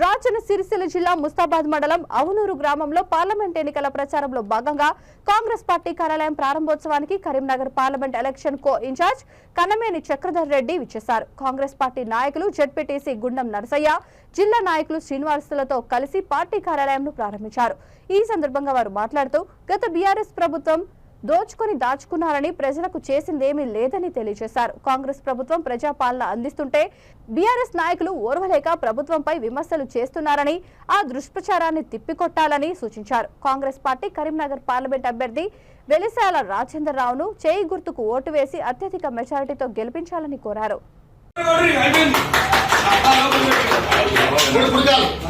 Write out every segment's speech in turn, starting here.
రాజన్న సిరిసిల్ల జిల్లా ముస్తాబాద్ మండలం అవునూరు గ్రామంలో పార్లమెంట్ ఎన్నికల ప్రచారంలో భాగంగా కాంగ్రెస్ పార్టీ కార్యాలయం ప్రారంభోత్సవానికి Karimnagar parliament election co in charge Kanameni Chakradhar Reddy విచ్చేశారు. కాంగ్రెస్ పార్టీ నాయకులు జడ్పీటీసీ గుండం నరసయ్య జిల్లా నాయకులు శ్రీనివాసులతో కలిసి పార్టీ కార్యాలయంను ప్రారంభించారు. ఈ సందర్భంగా వారు మాట్లాడుతూ గత బీఆర్ఎస్ ప్రభుత్వం దోచుకొని దాచుకున్నారని ప్రజలకు చేసిందేమీ లేదని తెలియజేశారు కాంగ్రెస్ ప్రభుత్వం ప్రజాపాలన అందిస్తుంటే బీఆర్ఎస్ నాయకులు ఓర్వలేక ప్రభుత్వంపై విమర్శలు చేస్తున్నారని ఆ దుష్ప్రచారాన్ని తిప్పికొట్టాలని సూచించారు కాంగ్రెస్ పార్టీ కరీంనగర్ పార్లమెంట్ అభ్యర్థి వెలిశాల రాజేందర్ రావును చేయి గుర్తుకు ఓటు వేసి అత్యధిక మెజారిటీతో గెలిపించాలని కోరారు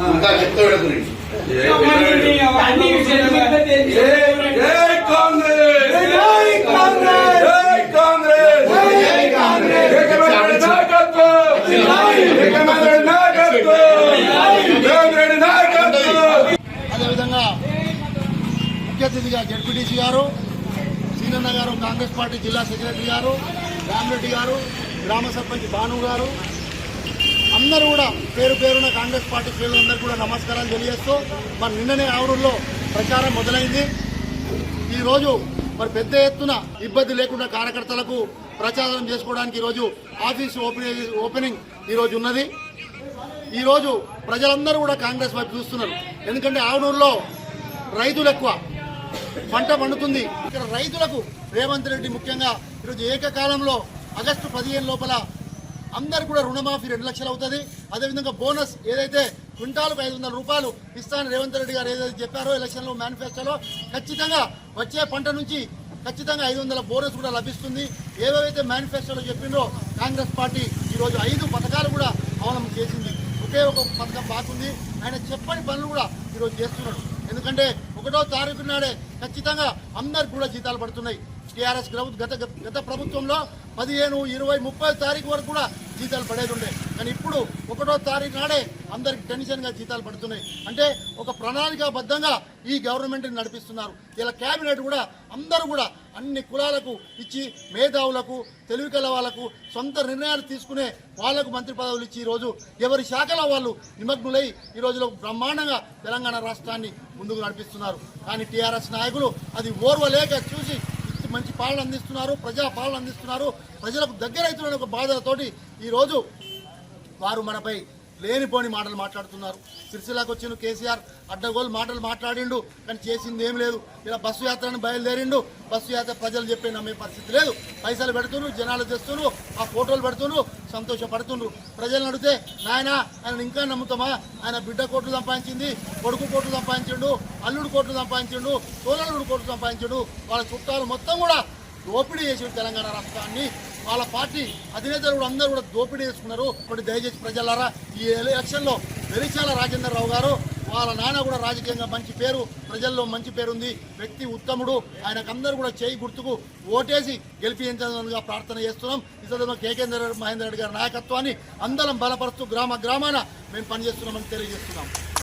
ఇంకా ముఖ్య జడ్పీటీసీ గారు సీనన్న గారు కాంగ్రెస్ పార్టీ జిల్లా సెక్రటరీ గారు రామరెడ్డి గారు గ్రామ సర్పంచ్ భాను గారు అందరూ కూడా పేరు పేరున కాంగ్రెస్ పార్టీ శ్రేణులందరూ కూడా నమస్కారాలు తెలియజేస్తూ మరి నిన్ననే ఆవురుల్లో ప్రచారం మొదలైంది. ఈరోజు మరి పెద్ద ఎత్తున ఇబ్బంది లేకుండా కార్యకర్తలకు ప్రచారం చేసుకోవడానికి ఈరోజు ఆఫీస్ ఓపెనింగ్ ఓపెనింగ్ ఈరోజు ఉన్నది. ఈరోజు ప్రజలందరూ కూడా కాంగ్రెస్ వైపు చూస్తున్నారు. ఎందుకంటే ఆవనూరులో రైతులు ఎక్కువ. పంట పండుతుంది. ఇక్కడ రైతులకు రేవంత్ రెడ్డి ముఖ్యంగా ఈరోజు ఏకకాలంలో ఆగస్టు పదిహేను లోపల అందరు కూడా రుణమాఫీ రెండు లక్షలు అవుతుంది. అదేవిధంగా బోనస్ ఏదైతే క్వింటాలకు ఐదు వందల రూపాయలు ఇస్తానని రేవంత్ రెడ్డి గారు ఏదైతే చెప్పారో ఎలక్షన్లో మేనిఫెస్టోలో ఖచ్చితంగా వచ్చే పంట నుంచి ఖచ్చితంగా ఐదు వందల బోనస్ కూడా లభిస్తుంది. ఏవేవైతే మేనిఫెస్టోలో చెప్పిందో కాంగ్రెస్ పార్టీ ఈరోజు ఐదు పథకాలు కూడా అవలంబం చేసింది. ఒకే ఒక పథకం బాగుంది. ఆయన చెప్పని పనులు కూడా ఈరోజు చేస్తున్నాడు ఎందుకంటే ఒకటో తారీఖు నాడే ఖచ్చితంగా అందరికి కూడా జీతాలు పడుతున్నాయి. టీఆర్ఎస్ గత గత ప్రభుత్వంలో పదిహేను ఇరవై ముప్పై తారీఖు వరకు కూడా జీతాలు పడేది ఉండే. కానీ ఇప్పుడు ఒకటో తారీఖు నాడే అందరికి టెన్షన్గా జీతాలు పడుతున్నాయి. అంటే ఒక ప్రణాళికాబద్ధంగా ఈ గవర్నమెంట్ని నడిపిస్తున్నారు. ఇలా కేబినెట్ కూడా అందరూ కూడా అన్ని కులాలకు ఇచ్చి మేధావులకు తెలివికల వాళ్ళకు సొంత నిర్ణయాలు తీసుకునే వాళ్ళకు మంత్రి పదవులు ఇచ్చి ఈరోజు ఎవరి శాఖలో వాళ్ళు నిమగ్నులై ఈ రోజులో బ్రహ్మాండంగా తెలంగాణ రాష్ట్రాన్ని ముందుకు నడిపిస్తున్నారు. కానీ టీఆర్ఎస్ నాయకులు అది ఓర్వలేక చూసి మంచి పాలన అందిస్తున్నారు ప్రజా పాలన అందిస్తున్నారు. ప్రజలకు దగ్గర అవుతున్న ఒక బాధలతోటి ఈరోజు వారు మనపై లేనిపోని మాటలు మాట్లాడుతున్నారు. సిరిసిల్లాకు వచ్చిన కేసీఆర్ అడ్డగోలు మాటలు మాట్లాడిండు కానీ చేసింది ఏం లేదు. ఇలా బస్సు యాత్రను బయలుదేరిండు. బస్సు యాత్ర ప్రజలు చెప్పే నమ్మే పరిస్థితి లేదు. పైసలు పెడుతుండ్రు జనాలు తెస్తుండ్రు ఆ ఫోటోలు పెడుతుండ్రు సంతోషపడుతుండ్రు. ప్రజలను అడిగితే నాయన ఆయన ఇంకా నమ్ముతామా? ఆయన బిడ్డ కోట్లు సంపాదించింది కొడుకు కోట్లు సంపాదించిండు అల్లుడు కోట్లు సంపాదించిండు తోలల్లుడు కోట్లు సంపాదించిండు. వాళ్ళ చుట్టాలు మొత్తం కూడా దోపిడీ చేసి తెలంగాణ రాష్ట్రాన్ని. వాళ్ళ పార్టీ అధినేతలు కూడా అందరూ కూడా దోపిడీ చేసుకున్నారు. ఇప్పుడు దయచేసి ప్రజలారా ఈ ఎలక్షన్లో వెలిచాల రాజేందర్ రావు గారు వాళ్ళ నాన్న కూడా రాజకీయంగా మంచి పేరు ప్రజల్లో మంచి పేరుంది వ్యక్తి ఉత్తముడు ఆయనకు అందరూ కూడా చేయి గుర్తుకు ఓటేసి గెలిపించాలని ప్రార్థన చేస్తున్నాం. ఈ సందర్భంగా కేకేంద్ర మహేందర్ రెడ్డి గారి నాయకత్వాన్ని అందరం బలపరుస్తూ గ్రామ గ్రామాన మేము పనిచేస్తున్నామని తెలియజేస్తున్నాం.